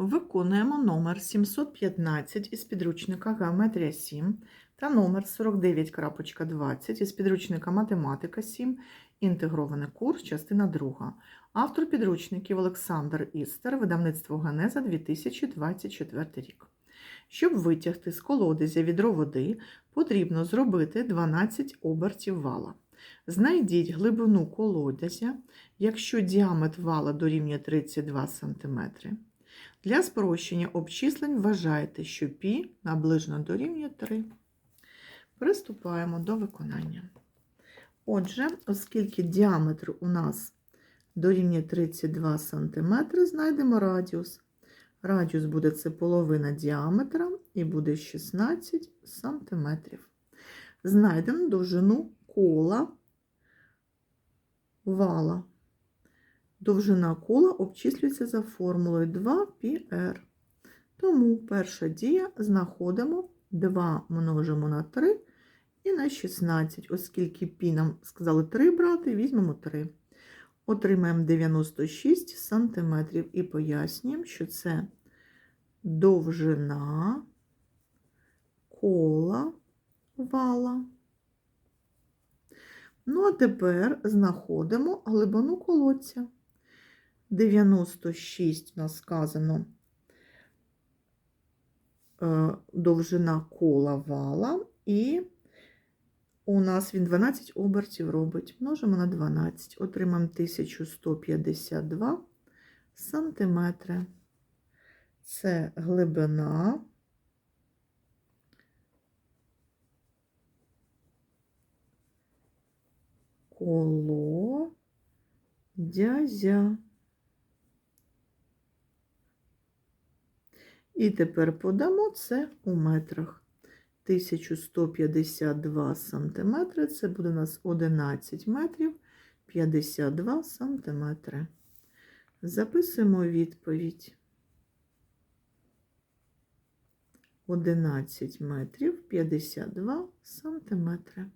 Виконуємо номер 715 із підручника Геометрія 7 та номер 49.20 із підручника Математика 7, інтегрований курс, частина 2. Автор підручників Олександр Істер, видавництво Генеза 2024 рік. Щоб витягти з колодязя відро води, потрібно зробити 12 обертів вала. Знайдіть глибину колодязя, якщо діаметр вала дорівнює 32 см. Для спрощення обчислень вважайте, що π наближено дорівнює 3. Приступаємо до виконання. Отже, оскільки діаметр у нас дорівнює 32 см, знайдемо радіус. Радіус буде це половина діаметра і буде 16 см. Знайдемо довжину кола вала. Довжина кола обчислюється за формулою 2πr. Тому перша дія знаходимо 2 множимо на 3 і на 16, оскільки π нам сказали 3 брати, візьмемо 3. Отримаємо 96 см і пояснюємо, що це довжина кола вала. Ну, а тепер знаходимо глибину колодця. 96 у нас сказано е, довжина кола вала, і у нас він 12 обертів робить. Множимо на 12, отримаємо 1152 сантиметри. Це глибина колодязя. І тепер подамо це у метрах. 1152 сантиметри, це буде у нас 11 метрів 52 сантиметри. Записуємо відповідь. 11 метрів 52 сантиметри.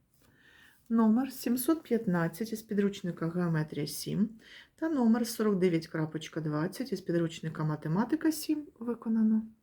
Номер 715 із підручника Геометрія 7 та номер 49.20 із підручника Математика 7 виконано.